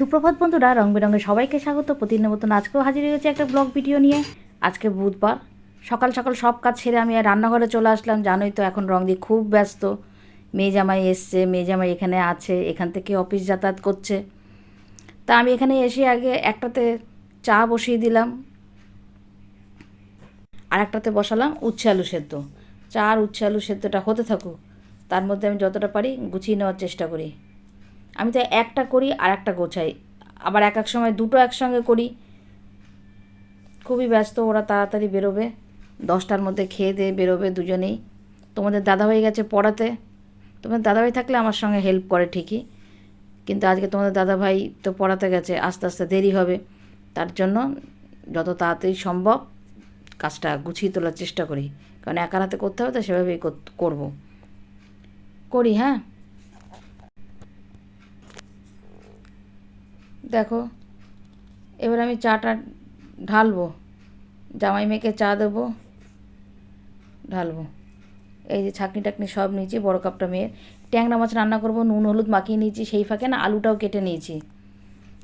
সুপ্রভাত বন্ধুরা, রং বেরঙে সবাইকে স্বাগত। প্রতিদিনের মতন আজকেও হাজির হয়েছে একটা ব্লগ ভিডিও নিয়ে। আজকে বুধবার। সকাল সকাল সব কাজ ছেড়ে আমি রান্নাঘরে চলে আসলাম। জানোই তো, এখন রং দিয়ে খুব ব্যস্ত। মেয়ে জামাই এসছে, মেয়ে জামাই এখানে আছে, এখান থেকে অফিস যাতায়াত করছে। তা আমি এখানে এসে আগে একটাতে চা বসিয়ে দিলাম। আর একটাতে বসালাম উচ্ছে আলু সেদ্ধ। চা আর উচ্ছে আলু সেদ্ধটা হতে থাকুক, তার মধ্যে আমি যতটা পারি গুছিয়ে নেওয়ার চেষ্টা করি। আমি তো একটা করি আর একটা গোছাই। আবার এক এক সময় দুটো একসঙ্গে করি। খুবই ব্যস্ত, ওরা তাড়াতাড়ি বেরোবে। দশটার মধ্যে খেয়ে দিয়ে বেরোবে দুজনেই। তোমাদের দাদা দাদাভাই গেছে পড়াতে। তোমাদের দাদাভাই থাকলে আমার সঙ্গে হেল্প করে ঠিকই। কিন্তু আজকে তোমাদের দাদাভাই তো পড়াতে গেছে, আস্তে আস্তে দেরি হবে। তার জন্য যত তাড়াতাড়ি সম্ভব কাজটা গুছিয়ে তোলার চেষ্টা করি। কারণ একার হাতে করতে হবে তো সেভাবেই কর- করব। করি হ্যাঁ? দেখো, এবার আমি চাটা ঢালবো। জামাই মেয়েকে চা দেবো, ঢালবো। এই যে ছাকনি টাকনি সব নিয়েছি, বড় কাপটা মেয়ের। ট্যাংরা মাছ রান্না করব, নুন, হলুদ মাখিয়ে নিয়েছি সেই ফাঁকে, না আলুটাও কেটে নিয়েছি।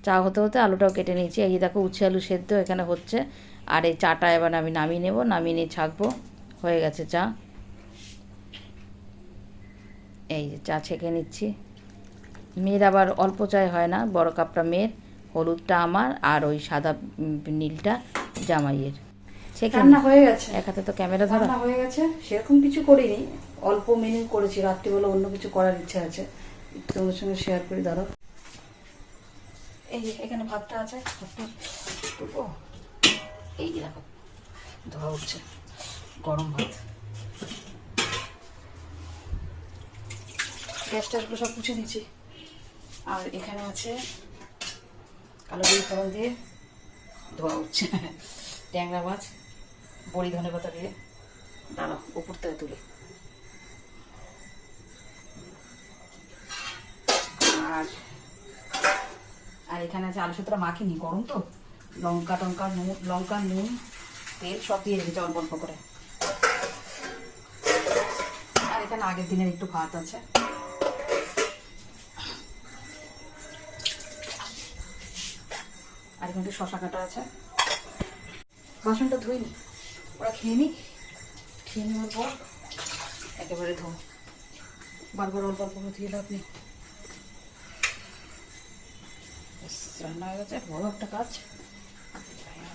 চা হতে হতে আলুটাও কেটে নিয়েছি। এই যে দেখো, উচ্ছে আলু সেদ্ধ এখানে হচ্ছে। আর এই চাটা এবার আমি নামিয়ে নেব, নামিয়ে নিয়ে ছাকবো। হয়ে গেছে চা। এই যে চা ছেঁকে নিচ্ছি। মেয়ের আবার অল্প চায় হয় না বড় কাপটা মেয়ের হলুদটা আমার আর ওই সাদা নীলটা জামাইয়ের। রান্না হয়ে গেছে। এক হাতে তো ক্যামেরা ধরা। হয়ে গেছে। সেরকম কিছু করিনি। অল্প মেনু করেছি রাত্রিবেলা অন্য কিছু করার ইচ্ছা আছে। তোমাদের সঙ্গে শেয়ার করি দাঁড়াও। এই যে এখানে ভাতটা আছে। ভাতটা দেবো এই যে দেখো ধোয়া উঠছে। গরম ভাত। গ্যাস ট্যাসগুলো সব মুছে দিচ্ছি আর এখানে আছে কালো জিরে ফোড়ন দিয়ে ধোয়া উঠছে। ট্যাংরা মাছ, বড়ি ধনে পাতা দিয়ে। উপর থেকে তুলি। আর আর এখানে আছে আলু সুতরা মাখিনি, গরম তো। লঙ্কা টঙ্কা, নুন, লঙ্কা, নুন, তেল সব দিয়ে রেখেছি অল্প অল্প করে। আর এখানে আগের দিনের একটু ভাত আছে। আর এখানে শশা কাটা আছে। বাসনটা ধুইনি, ওরা খেয়ে নিক। খেয়ে নেওয়ার পর একেবারে ধো বারবার অল্প অল্প করে ধুয়ে লাভ নেই। রান্না হয়ে গেছে, বড় একটা কাজ।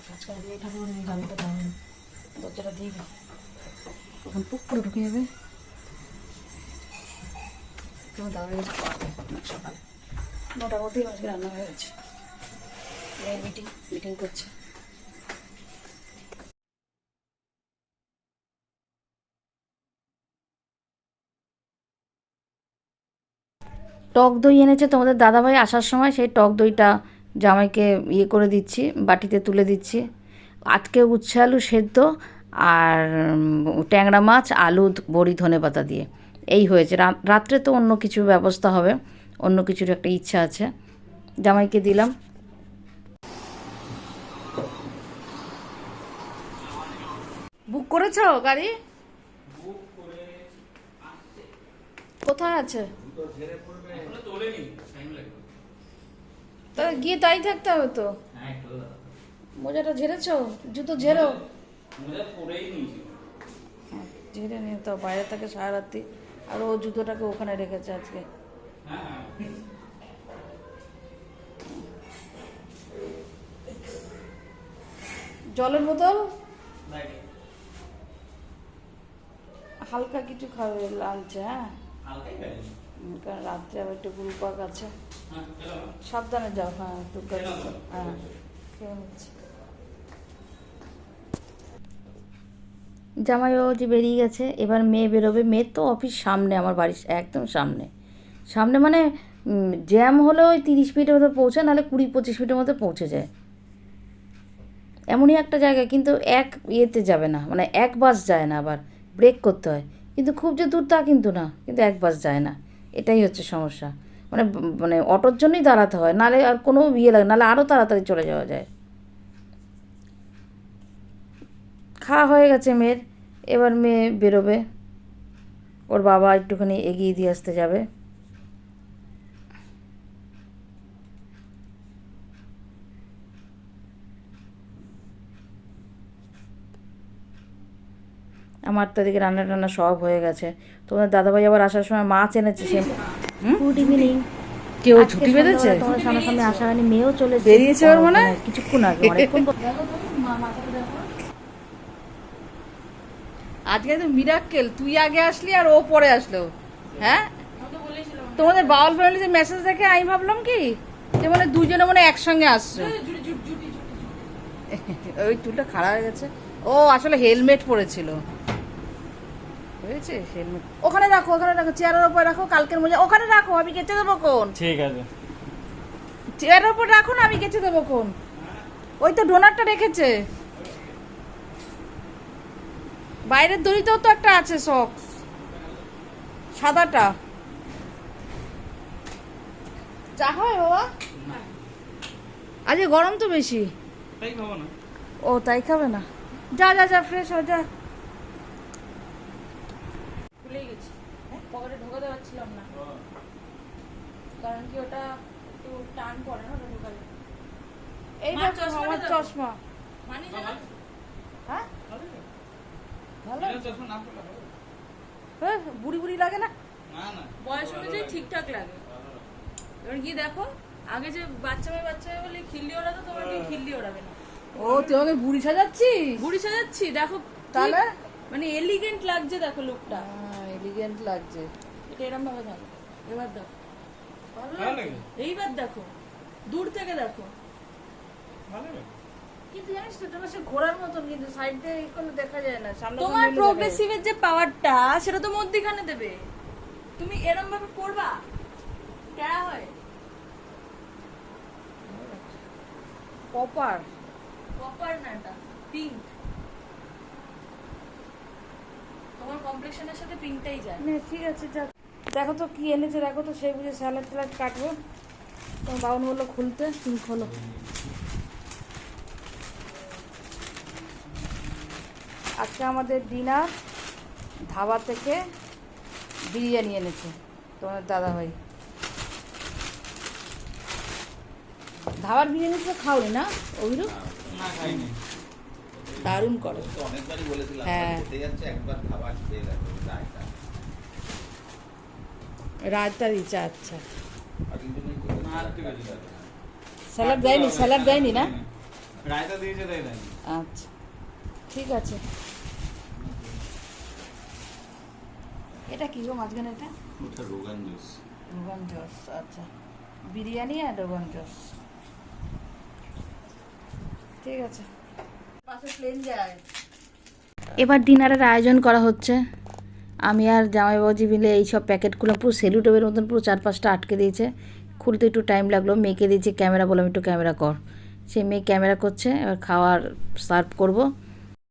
কাজ করে দিয়ে ঠাকুর গাড়িটা দাঁড়ান, দরজাটা দিয়ে গেল তখন পুক করে ঢুকে যাবে। তোমার অনেক সকালে। নটার আজকে রান্না হয়ে গেছে। মিটিং মিটিং করছে। টক দই এনেছে তোমাদের দাদাভাই, আসার সময় সেই টক দইটা জামাইকে ইয়ে করে দিচ্ছি, বাটিতে তুলে দিচ্ছি। আজকে উচ্ছে আলু সেদ্ধ আর ট্যাংরা মাছ, আলু, বড়ি, ধনে পাতা দিয়ে। এই হয়েছে। রাত্রে তো অন্য কিছু ব্যবস্থা হবে, অন্য কিছুর একটা ইচ্ছা আছে। জামাইকে দিলাম। করেছ গাড়ি? কোথায় আছে? তা গিয়ে তাই থাকতে হবে তো। মোজাটা ঝেড়েছো? জুতো ঝেড়ো। ঝেড়ে নিয়ে তো বাইরে থেকে সারা রাত্রি আর ও জুতোটাকে ওখানে রেখেছে আজকে। জলের বোতল? হালকা কিছু খাবে লাঞ্চে হ্যাঁ? কারণ রাত্রে আবার একটু গুরুপাক আছে। সাবধানে যাও হ্যাঁ একটু হ্যাঁ জামাইও যে বেরিয়ে গেছে এবার মেয়ে বেরোবে। মেয়ের তো অফিস সামনে আমার বাড়ির একদম সামনে। সামনে মানে জ্যাম হলে ওই তিরিশ মিনিটের মধ্যে পৌঁছে নাহলে কুড়ি পঁচিশ মিনিটের মধ্যে পৌঁছে যায়। এমনই একটা জায়গা কিন্তু এক ইয়েতে যাবে না মানে এক বাস যায় না আবার। ব্রেক করতে হয়। কিন্তু খুব যে দূর তা কিন্তু না, কিন্তু এক বাস যায় না। এটাই হচ্ছে সমস্যা। মানে মানে অটোর জন্যই দাঁড়াতে হয়, নালে আর কোনো ইয়ে লাগে নাহলে আরও তাড়াতাড়ি চলে যাওয়া যায়। খাওয়া হয়ে গেছে মেয়ের, এবার মেয়ে বেরোবে। ওর বাবা একটুখানি এগিয়ে দিয়ে আসতে যাবে। আমার তো এদিকে রান্না টান্না সব হয়ে গেছে। তোমাদের দাদাভাই আবার আসার সময় মাছ এনেছে সে গুড ইভিনিং কেউ ছুটি বেঁধেছে তোমার সামনাসামনি আসা হয়নি মেয়েও চলে বেরিয়েছে ওর মনে? হয়? কিছুক্ষণ আগে অনেকক্ষণ আজকে তো মিরাক্কেল তুই আগে আসলি আর ও পরে আসলো। হ্যাঁ? তোমাদের বাউল ফ্যামিলিতে মেসেজ দেখে আমি ভাবলাম কি যে মানে দুজনে মানে একসঙ্গে আসছো। ওই চুলটা খারাপ হয়ে গেছে। ও আসলে হেলমেট পরেছিল। হয়েছে? ওখানে রাখো ওখানে রাখো চেয়ারের ওপর রাখো কালকের মজা ওখানে রাখো আমি কেটে দেবো কোন? ঠিক আছে। চেয়ারের ওপর রাখো না আমি কেটে দেবো কোন? ওই তো ডোনারটা রেখেছে। বাইরের দড়িতেও তো একটা আছে সক্স সাদাটা। চা হয় বাবা। আজকে গরম তো বেশি। তাই খাব না। ও তাই খাবে না। যা যা যা ফ্রেশ হয়ে যা। ভুলেই গেছি। পকেটে ঢোকাতে পারছিলাম না। কারণ কি ওটা একটু টান পড়ে না ওটা ঢোকালে? এই দেখো আমার চশমা। মানি জানা হ্যাঁ? ভালো না। হ্যাঁ, বুড়ি বুড়ি লাগে না? বয়স অনুযায়ী ঠিকঠাক লাগে। এবার গিয়ে দেখো আগে যে বাচ্চা মেয়ে বাচ্চা মেয়ে বলে খিল্লি ওড়াতো তোমার কি খিল্লি ওড়াবে না। ও তুই আমাকে বুড়ি সাজাচ্ছিস? বুড়ি সাজাচ্ছি দেখো তাহলে? মানে এলিগেন্ট লাগছে দেখো লুকটা এলিগেন্ট লাগছে। এটা এরম ভাবে দেখো এবার দেখো ভালো ভালো লাগে? এইবার দেখো। দূর থেকে দেখো। ভালো লাগে। কিন্তু জানিস তো তোমার সে ঘোড়ার মতন কিন্তু সাইড দিয়ে ই করলে দেখা যায় না সামনে তোমার প্রোগ্রেসিভের যে পাওয়ারটা সেটা তো মধ্যিখানে দেবে। তুমি এরম ভাবে পড়বা? কেড়া হয়? পপার কপার না এটা পিঙ্ক তোমার কমপ্লেক্সনের সাথে পিঙ্কটাই যায়। নে ঠিক আছে যা দেখো তো কি এনেছে দেখো তো সেই বুঝে স্যালাড ট্যালাড কাটবো। তোমার বাবন বলল খুলতে তুমি খোলো। আজকে আমাদের ডিনার ধাবা থেকে বিরিয়ানি এনেছে তোমার দাদা ভাই ধাবার বিরিয়ানি তো খাওনি না অভিরূপ? না খাইনি। দারুণ করে। তো অনেকবারই বলেছিলাম হ্যাঁ। রায়তা দিচ্ছে আচ্ছা। স্যালাড দেয়নি স্যালাড দেয়নি না? আচ্ছা ঠিক আছে। এটা কি গো মাঝখানে এটা? ওটা রোগান জুস। রোগান জস আচ্ছা। বিরিয়ানি আর রোগান জস। ঠিক আছে। এবার ডিনারের আয়োজন করা হচ্ছে। আমি আর জামাইবাবুজি মিলে এইসব প্যাকেটগুলো পুরো সেলুটেপের মতন পুরো চার পাঁচটা আটকে দিয়েছে। খুলতে একটু টাইম লাগল, মেয়েকে দিয়েছে ক্যামেরা, বললাম একটু ক্যামেরা কর। সে মেয়ে ক্যামেরা করছে, এবার খাওয়ার সার্ভ করব।